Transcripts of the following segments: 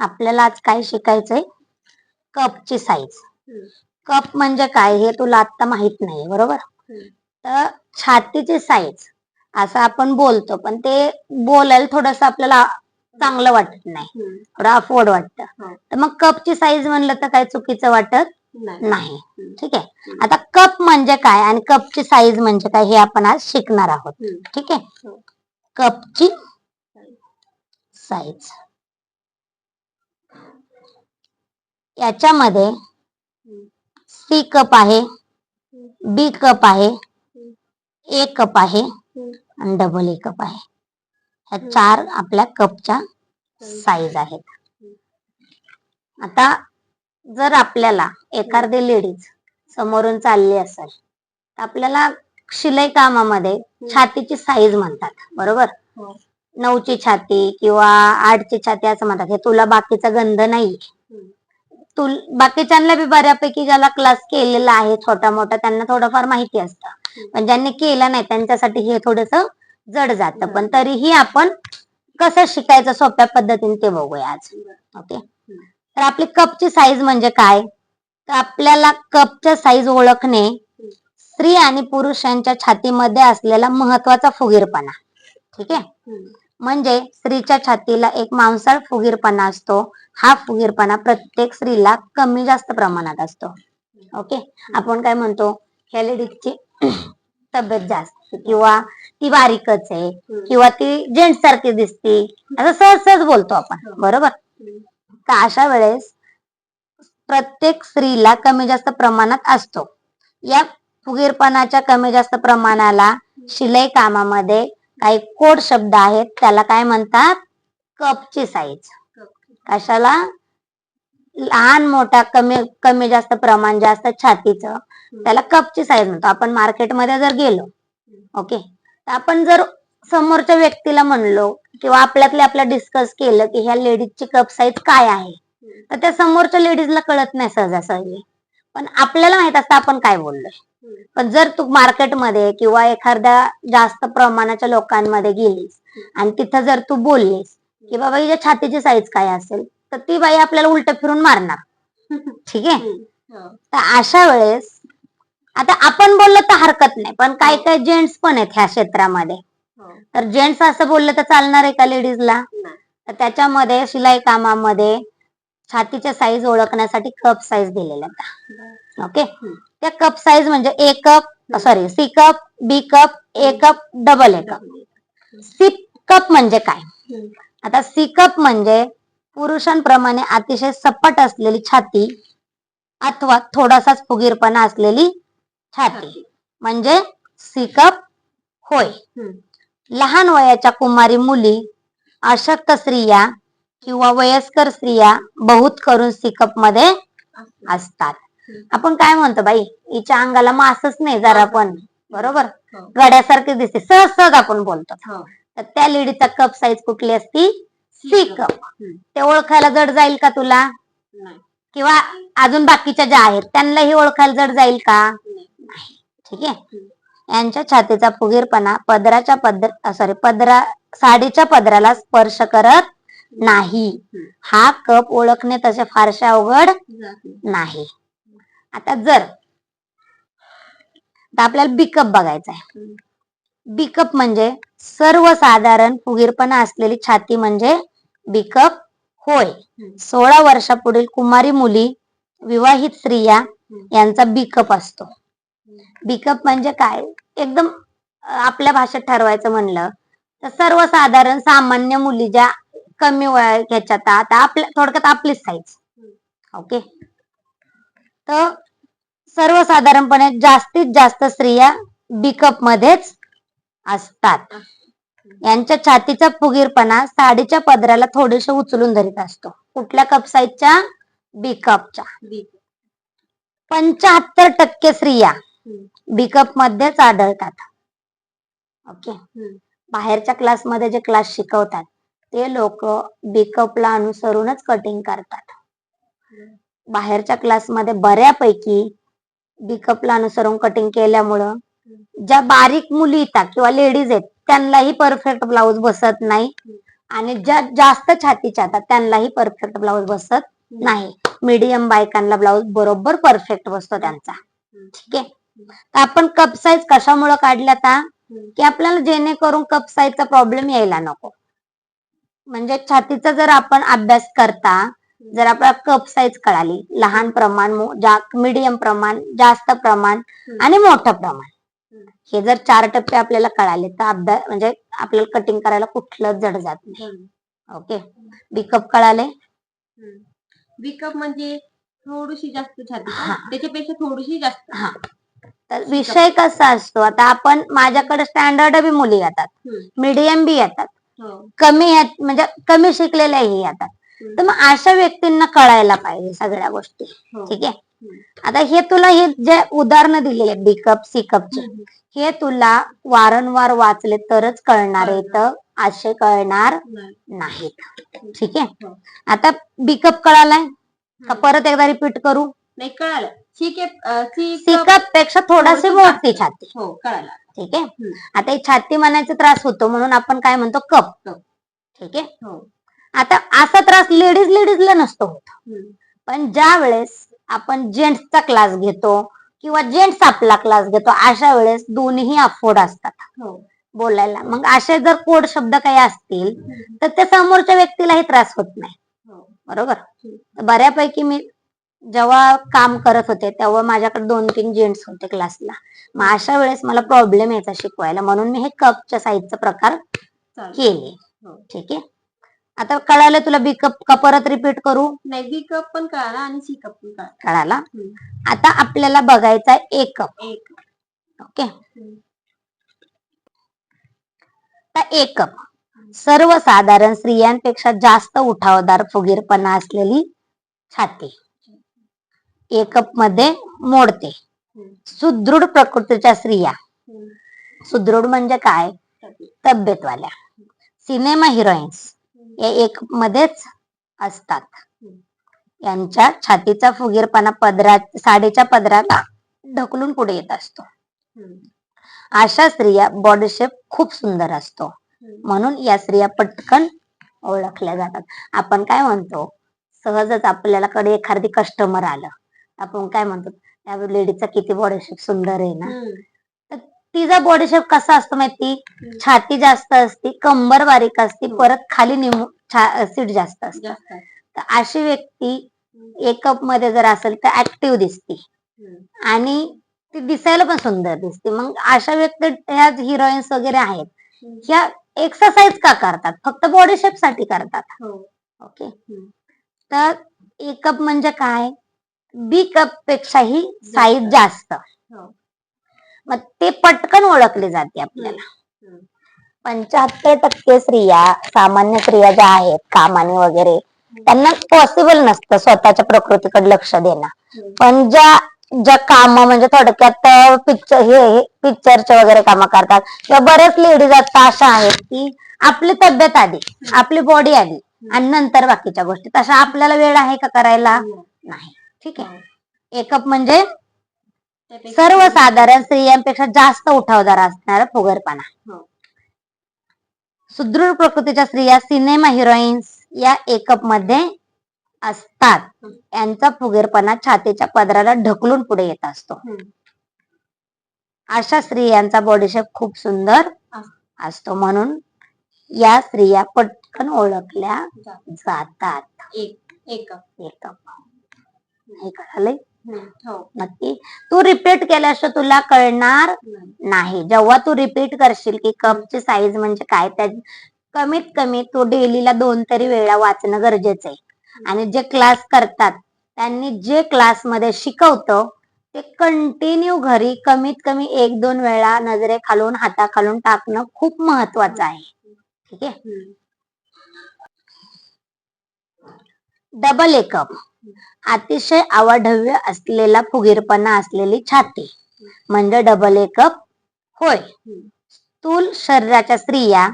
आपल्याला आज काय शिकायचंय कपची साईज. कप म्हणजे काय हे तुला आता माहीत नाही बरोबर. तर छातीची साईज असं आपण बोलतो पण ते बोलायला थोडस आपल्याला चांगलं वाटत नाही. थोडं अफोर्ड वाटतं हो. तर मग कपची साईज म्हणलं तर काय चुकीचं वाटत नाही. ठीक आहे आता कप म्हणजे काय आणि कपची साईज म्हणजे काय हे आपण आज शिकणार आहोत. ठीक आहे हो. कपची साईज याच्यामध्ये. सी कप आहे बी कप आहे ए कप आहे. आणि डबल ए कप आहे ह्या. चार आपल्या कपच्या. साईज आहेत आता जर आपल्याला एखादी लेडीज समोरून चालली असेल तर आपल्याला शिलाई कामामध्ये छातीची साईज म्हणतात बरोबर हो. नऊची छाती किंवा आठची छाती असं म्हणतात हे तुला बाकीचा गंध नाही हम्म. तू बाकीच्यांना बी बऱ्यापैकी ज्याला क्लास केलेला आहे छोटा मोठा त्यांना थोडंफार माहिती असतं. पण ज्यांनी केलं नाही त्यांच्यासाठी हे थोडस जड जातं. पण तरीही आपण कसं शिकायचं सोप्या पद्धतीने ते बघूया आज. ओके? तर आपली कपची साईज म्हणजे काय? तर आपल्याला कपच्या साईज ओळखणे स्त्री आणि पुरुषांच्या छातीमध्ये असलेला महत्त्वाचा फुगीरपणा. ठीक आहे? म्हणजे स्त्रीच्या छातीला एक मांसाळ फुगीरपणा असतो. हा फुगीरपणा प्रत्येक स्त्रीला कमी जास्त प्रमाणात असतो. ओके? आपण काय म्हणतो? ह्या लेडीजची तब्येत जास्त किंवा ती बारीकच आहे किंवा ती जेंट्स सारखी दिसते. असं सहज सहज बोलतो आपण. बरोबर? तर अशा वेळेस प्रत्येक स्त्रीला कमी जास्त प्रमाणात असतो. या फुगीरपणाच्या कमी जास्त प्रमाणाला शिलाई कामामध्ये काही कोड शब्द आहेत त्याला काय म्हणतात? कपची साईज कशाला? लहान मोठा कमी कमी जास्त प्रमाण जास्त छातीचं. त्याला कपची साईज म्हणतो. आपण मार्केटमध्ये जर गेलो ओके तर आपण जर समोरच्या व्यक्तीला म्हणलो किंवा आपल्यातले आपल्या डिस्कस केलं की ह्या लेडीजची कप साईज काय आहे? तर त्या समोरच्या लेडीजला कळत नाही सहजासहजी. पण आपल्याला माहीत असतं आपण काय बोललोय. पण जर तू मार्केटमध्ये किंवा एखाद्या जास्त प्रमाणाच्या लोकांमध्ये गेलीस आणि तिथं जर तू बोललीस की बाबा हिच्या छातीची साईज काय असेल तर ती बाई आपल्याला उलट फिरून मारणार ठीक आहे हो. तर अशा वेळेस आता आपण बोललो तर हरकत नाही पण काही काही जेंट्स पण आहेत ह्या क्षेत्रामध्ये हो. तर जेंट्स असं बोललं तर चालणार आहे का लेडीजला. तर त्याच्यामध्ये शिलाई कामामध्ये छातीच्या साईज ओळखण्यासाठी कप साईज दिलेल्या ओके. त्या कप साईज म्हणजे A cup sorry C cup B cup A cup double A cup C cup म्हणजे काय? आता सी कप म्हणजे पुरुषांप्रमाणे अतिशय सपाट असलेली छाती अथवा थोडासाच फुगीरपणा असलेली छाती. म्हणजे सी कप होय. लहान वयाच्या कुमारी मुली अशक्त स्त्रिया किंवा वयस्कर स्त्रिया बहुत करून सिकपमध्ये असतात. आपण काय म्हणतो बाई? हिच्या अंगाला मासच नाही जरा पण. बरोबर? हो. गड्यासारखी दिसते. सहज सहज आपण बोलतो. हो. तर त्या लेडीचा कप साईज कुठली असती? C cup. ते ओळखायला जड जाईल का तुला. किंवा अजून बाकीच्या ज्या आहेत त्यांनाही ओळखायला जड जाईल का. ठीक आहे? यांच्या छातीचा फुगीरपणा पदराच्या पदर सॉरी पदरा साडीच्या पदराला स्पर्श करत नाही. हा कप ओळखणे तसे फारसे अवघड नाही. आता जर आपल्याला बिकअप बघायचा आहे बिकअप म्हणजे सर्वसाधारण फुगीरपणा असलेली छाती म्हणजे बिकअप होय. सोळा वर्षापुढील कुमारी मुली विवाहित स्त्रिया यांचा बिकअप असतो. बिकअप म्हणजे काय? एकदम आपल्या भाषेत ठरवायचं म्हणलं तर सर्वसाधारण सामान्य मुली ज्या कमी वय ह्याच्यात आता आपल्या थोडक्यात आपलीच साईज ओके तर सर्वसाधारणपणे जास्तीत जास्त स्त्रिया बिकअप मध्येच असतात. यांच्या छातीचा फुगीरपणा साडीच्या पदराला थोडेसे उचलून धरीत असतो. कुठल्या कप साईजच्या बी कपच्या बी. पंचाहत्तर टक्के स्त्रिया. बिकअप मध्येच आढळतात. ओके. बाहेरच्या क्लासमध्ये जे क्लास शिकवतात ते लोक बिकअपला अनुसरूनच कटिंग करतात. बाहेरच्या क्लासमध्ये बऱ्यापैकी बिकअपला अनुसरून कटिंग केल्यामुळं ज्या बारीक मुली येतात किंवा लेडीज आहेत त्यांनाही परफेक्ट ब्लाऊज बसत नाही. आणि ज्या जास्त छातीच्या आता त्यांनाही परफेक्ट ब्लाऊज बसत नाही. मीडियम बायकांना ब्लाऊज बरोबर परफेक्ट बसतो त्यांचा. ठीक आहे? तर आपण कप साईज कशामुळे काढल्या आता? की आपल्याला जेणेकरून कप साईजचा प्रॉब्लेम यायला नको. म्हणजे छातीचा जर आपण अभ्यास करता जर आपल्याला कप साईज कळाली लहान प्रमाण मीडियम प्रमाण जास्त प्रमाण आणि मोठं प्रमाण. हे जर चार टप्पे आपल्याला कळाले तर अभ्यास म्हणजे आपल्याला कटिंग करायला कुठलं जड जात नाही. ओके बी कप कळाले? विकअप म्हणजे थोडीशी जास्त छाती? हा. त्याच्यापेक्षा थोडीशी जास्त. हा. तर विषय कसा असतो? आता आपण माझ्याकडे स्टँडर्ड बी मुली येतात. मीडियम बी येतात. हो. कमी म्हणजे कमी शिकलेल्याही येतात. तर मग अशा व्यक्तींना कळायला पाहिजे सगळ्या गोष्टी. हो. ठीक आहे? आता हे तुला हे जे उदाहरणं दिलेले बी कप सी कपचे. हे तुला वारंवार वाचले तरच कळणार आहे. तर असे कळणार नाही. नाहीत. ठीक आहे? हो. आता बी कप कळालाय? का परत एकदा रिपीट करू? नाही कळालं. सी केप सी कपपेक्षा थोडाशी थोडंसं मोठी. छाती. हो कळालं. ठीक आहे. आता छाती म्हणायचा त्रास होतो म्हणून आपण काय म्हणतो कप. ठीक आहे? आता असा त्रास लेडीज लेडीजला नसतो होत. पण ज्या वेळेस आपण जेंट्सचा क्लास घेतो किंवा जेंट्स आपला क्लास घेतो अशा वेळेस दोन्ही अफोर्ड असतात. हो. बोलायला. मग असे जर कोड शब्द काही असतील तर ते समोरच्या व्यक्तीलाही त्रास होत नाही. हो. बरोबर? बऱ्यापैकी मी जेव्हा काम करत होते तेव्हा माझ्याकडे दोन तीन जेंट्स होते क्लासला मग अशा वेळेस मला प्रॉब्लेम यायचा शिकवायला. म्हणून मी हे कपच्या साईजचा प्रकार केले. हो. ठीक आहे? आता कळालं तुला बी कप का परत रिपीट करू? नाही बी कप पण कळाला आणि सी कप पण कळाला. कळाला. हम्म. आता आपल्याला बघायचा ए कप एक ओके हम्म. ए कप सर्वसाधारण स्त्रियांपेक्षा जास्त उठावदार फुगीरपणा असलेली छाती. ए कपमध्ये मोडते. हम्म. सुदृढ प्रकृतीच्या स्त्रिया. हम्म. सुदृढ म्हणजे काय. तब्येतवाल्या. Cinema heroines. एक मध्येच असतात. यांच्या छातीचा फुगीरपणा पदरा साडेच्या पदराला ढकलून पुढे येत असतो. अशा स्त्रिया बॉडी शेप खूप सुंदर असतो. म्हणून या स्त्रिया पटकन ओळखल्या जातात. आपण काय म्हणतो? सहजच आपल्याला कडे एखादी कस्टमर आलं. आपण काय म्हणतो? त्या लेडीचा किती बॉडी शेप सुंदर आहे ना. तिचा बॉडी शेप कसा असतो माहिती? छाती जास्त असते कंबर बारीक असते परत खाली निमू सीट जास्त असते. तर अशी व्यक्ती एकअपमध्ये जर असेल तर ऍक्टिव्ह दिसते. आणि ती दिसायला पण सुंदर दिसते. मग अशा व्यक्ती ह्या हिरोईन्स वगैरे आहेत. ह्या एक्सरसाइज का करतात? फक्त बॉडी शेपसाठी करतात. हो. ओके हम्म. तर ए कप म्हणजे काय? बी कप पेक्षाही साईज जास्त. हो. मग ते पटकन ओळखले जाते आपल्याला. पंच्याहत्तर टक्के स्त्रिया सामान्य स्त्रिया ज्या आहेत कामाने वगैरे त्यांना पॉसिबल नसतं स्वतःच्या प्रकृतीकडे लक्ष देणं. पण ज्या ज्या काम म्हणजे थोडक्यात पिक्चर हे पिक्चरचे वगैरे काम करतात किंवा बरेच लेडीज आता अशा आहेत की आपली तब्येत आधी आपली बॉडी आधी आणि नंतर बाकीच्या गोष्टी. तशा आपल्याला वेळ आहे का करायला? नाही. ठीक आहे. एकअप म्हणजे सर्वसाधारण स्त्रियांपेक्षा जास्त उठावदार असणारा फुगरपणा हो. सुदृढ प्रकृतीच्या स्त्रिया सिनेमा हिरोईन्स या एकअपमध्ये असतात यांचा फुगीरपणा छातीच्या पदराला ढकलून पुढे येत असतो. अशा स्त्रियांचा बॉडी शेप खूप सुंदर असतो. म्हणून या स्त्रिया पटकन ओळखल्या. जातात एक एक कप. एकअप हे कळालंय नक्की. तू रिपीट केल्याशिवाय तुला कळणार नाही. जेव्हा तू रिपीट करशील की कपची साईज म्हणजे काय त्या कमीत कमी तू डेलीला दोन तरी वेळा वाचणं गरजेचं आहे. आणि जे क्लास करतात त्यांनी जे क्लासमध्ये शिकवतं ते कंटिन्यू घरी कमीत कमी एक दोन वेळा नजरे खालून हाताखालून टाकणं खूप महत्वाचं आहे. ठीक आहे? डबल एकप अतिशय आवाढव्य असलेला फुगीरपणा असलेली छाती. म्हणजे डबल एकप होय. स्थूल शरीराच्या स्त्रिया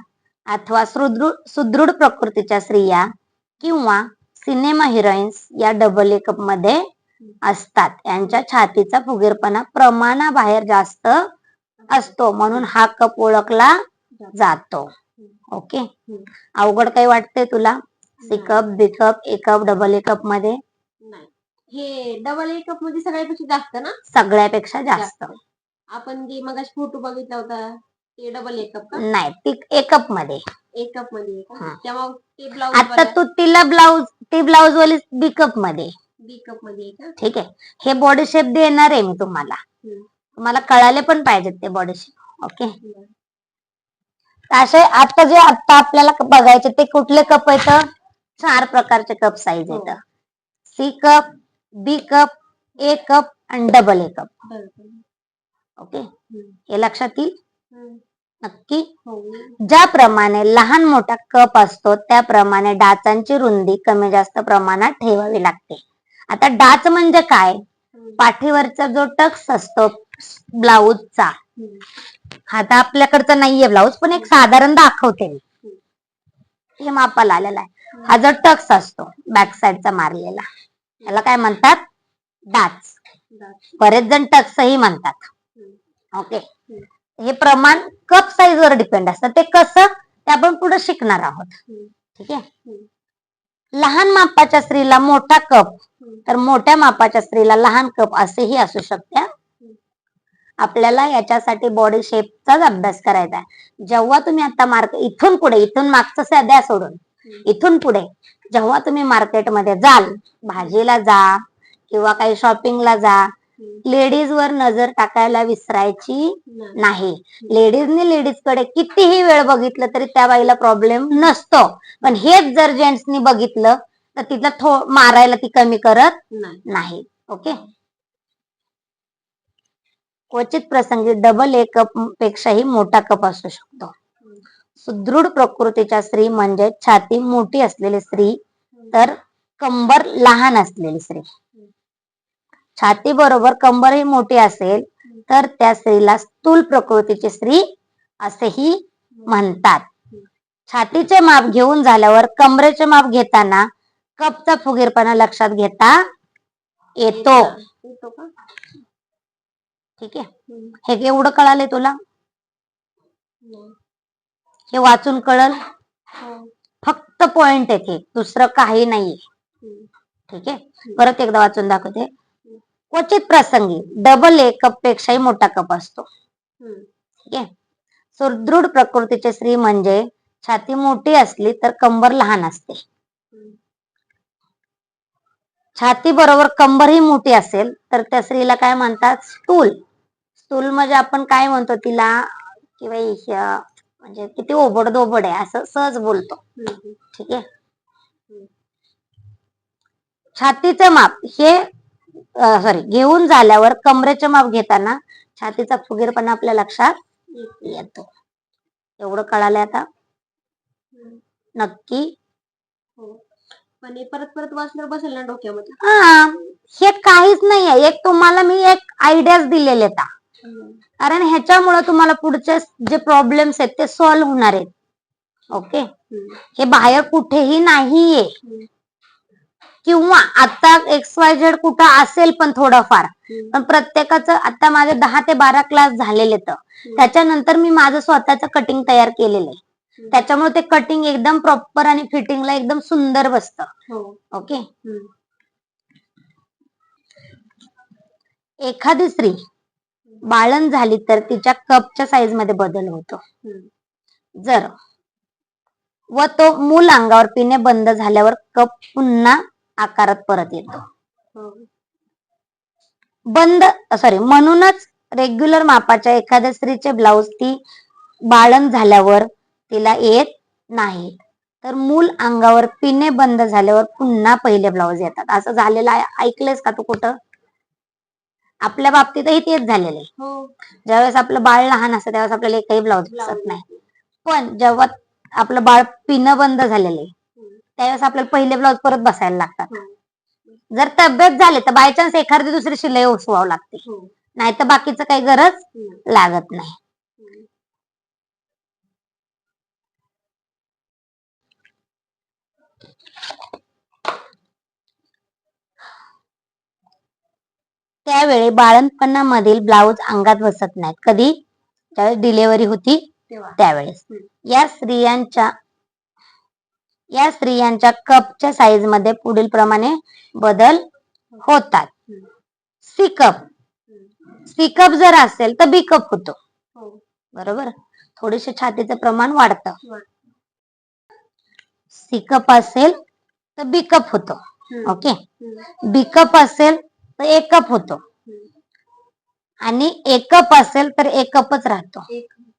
अथवा सुदृढ प्रकृतीच्या स्त्रिया किंवा सिनेमा हिरोईन्स या डबल एकपमध्ये असतात. यांच्या छातीचा फुगीरपणा प्रमाणाबाहेर जास्त असतो. म्हणून हा कप ओळखला जातो. ओके अवघड काही वाटतंय तुला? C cup B cup A cup double A कपमध्ये? नाही. हे डबल ए कपमध्ये सगळ्यापेक्षा जास्त ना? सगळ्यापेक्षा जास्त. आपण जे मग फोटो बघितला होता ते डबल ए कप का? नाही ती ए कपमध्ये. एक कपमध्ये आहे हा. का तेव्हा ते ब्लाऊज आता तू तिला ब्लाऊज ती ब्लाऊज वाली बी कपमध्ये. बी कपमध्ये आहे का? ठीक आहे. हे बॉडी शेप देणार आहे मी तुम्हाला. हम्म. तुम्हाला कळाले पण पाहिजेत ते बॉडी शेप ओके बरं. असे आता जे आता आपल्याला क- बघायचे ते कुठले कप आहेत? चार प्रकारचे कप साईज. आहेत C cup B cup A cup आणि डबल ए कप. ओके. हे लक्षात येईल. नक्की हो ज्याप्रमाणे लहान मोठा कप असतो त्याप्रमाणे डाचांची रुंदी कमी जास्त प्रमाणात ठेवावी लागते आता डाच म्हणजे काय. पाठीवरचा जो टक्स असतो ब्लाऊजचा. आता आपल्याकडचा नाहीये ब्लाऊज पण एक साधारण दाखवते मी हे मापाला आलेला आहे हा जो टक्स असतो बॅक साईडचा मारलेला. त्याला काय म्हणतात? डाच बरेच जण टक्सही म्हणतात. ओके? हे प्रमाण कप साईज वर डिपेंड असतं. ते कसं? ते आपण पुढे शिकणार आहोत. ठीक आहे? लहान मापाच्या स्त्रीला मोठा कप तर मोठ्या मापाच्या स्त्रीला लहान कप असेही असू शकते. आपल्याला याच्यासाठी बॉडी शेपचाच अभ्यास करायचा आहे. जेव्हा तुम्ही आता मार्क इथून पुढे इथून मागचं सध्या सोडून इथून पुढे जेव्हा तुम्ही मार्केटमध्ये जाल भाजीला जा किंवा काही शॉपिंगला जा. लेडीज वर नजर टाकायला विसरायची नाही. लेडीजने लेडीजकडे कितीही वेळ बघितलं तरी त्या बाईला प्रॉब्लेम नसतो पण हेच जर जेंट्सनी बघितलं तर तिला थो मारायला ती कमी करत नाही. नाही ओके क्वचित प्रसंगी डबल ए कप पेक्षाही मोठा कप असू शकतो सुदृढ प्रकृतीच्या स्त्री म्हणजे छाती मोठी असलेली स्त्री तर कंबर लहान असलेली स्त्री. छाती बरोबर कंबर ही मोठी असेल तर त्या स्त्रीला स्थूल प्रकृतीची स्त्री असेही म्हणतात. छातीचे माप घेऊन झाल्यावर कमरेचे माप घेताना कपचा फुगीरपणा लक्षात घेता येतो. ठीक आहे? हे एवढं कळालंय तुला? हे वाचून कळल हो. फक्त पॉइंट येते दुसरं काही नाहीये हम्म. ठीक आहे परत एकदा वाचून दाखवते क्वचित प्रसंगी डबल ए कप पेक्षाही मोठा कप असतो. ठीक आहे सुदृढ प्रकृतीचे स्त्री म्हणजे छाती मोठी असली तर कंबर लहान असते. छाती बरोबर कंबर ही मोठी असेल तर त्या स्त्रीला काय म्हणतात स्थूल स्थूल म्हणजे आपण काय म्हणतो तिला की बाई ह्य- म्हणजे किती ओबड दोबड आहे असं सहज बोलतो. ठीक आहे छातीचे माप हे सॉरी घेऊन झाल्यावर कमरेचे माप घेताना छातीचा फुगीरपणा आपल्या लक्षात येतो. एवढं कळालंय आता. नक्की हो. पण हे परत परत वाचल्यावर बसेल ना डोक्यामध्ये हा हे काहीच नाहीये एक तुम्हाला मी एक आयडियाज दिलेले हम्म. कारण ह्याच्यामुळे तुम्हाला पुढचे जे प्रॉब्लेम्स आहेत ते सॉल्व्ह होणार आहेत ओके. हे बाहेर कुठेही नाहीये. किंवा आता एक्स वाय झेड कुठं असेल पण थोडंफार. पण प्रत्येकाचं आता माझे दहा ते बारा क्लास झालेले तर त्याच्यानंतर मी माझं स्वतःचं कटिंग तयार केलेलं आहे त्याच्यामुळे ते कटिंग एकदम प्रॉपर आणि फिटिंगला एकदम सुंदर बसतं हो. ओके हम्म. एखादी स्त्री बाळण झाली तर तिच्या कपच्या साईजमध्ये बदल होतो. जर व तो मूल अंगावर पिणे बंद झाल्यावर कप पुन्हा आकारात परत येतो. हो. बंद सॉरी म्हणूनच रेग्युलर मापाच्या एखाद्या स्त्रीचे ब्लाऊज ती बाळण झाल्यावर तिला येत नाही. तर मूल अंगावर पिणे बंद झाल्यावर पुन्हा पहिले ब्लाऊज येतात. असं झालेलं आहे. ऐकलंयस का तू कुठं? आपल्या बाबतीतही तेच झालेलं आहे हो. ज्यावेळेस आपलं बाळ लहान असतं त्यावेळेस आपल्याला एकही ब्लाऊज दिसत नाही पण जेव्हा आपलं बाळ पिणं बंद झालेलं आहे हम्म. त्यावेळेस आपल्याला पहिले ब्लाऊज परत बसायला लागतात हो. जर तब्येत झाली तर बाय चान्स एखादी दुसरी शिलाई उसवावं लागते हो. नाही तर बाकीचं काही गरज. लागत नाही त्यावेळी बाळंतपणामधील ब्लाऊज अंगात बसत नाहीत. कधी? ज्यावेळेस डिलेवरी होती त्यावेळेस. या स्त्रियांच्या या स्त्रियांच्या कपच्या साईजमध्ये पुढील प्रमाणे बदल होतात. सी कप सी कप जर असेल तर बी कप होतो. हो. बरोबर? थोडेसे छातीचं प्रमाण वाढतं. सी कप असेल तर बी कप होतो. ओके. बी कप असेल तर एक कप होतो. आणि एक कप असेल तर एक कपच राहतो.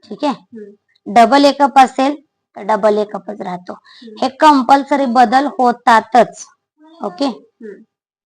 ठीक आहे? डबल एक कप असेल तर डबल एक कपच राहतो. हे कंपल्सरी बदल होतातच. ओके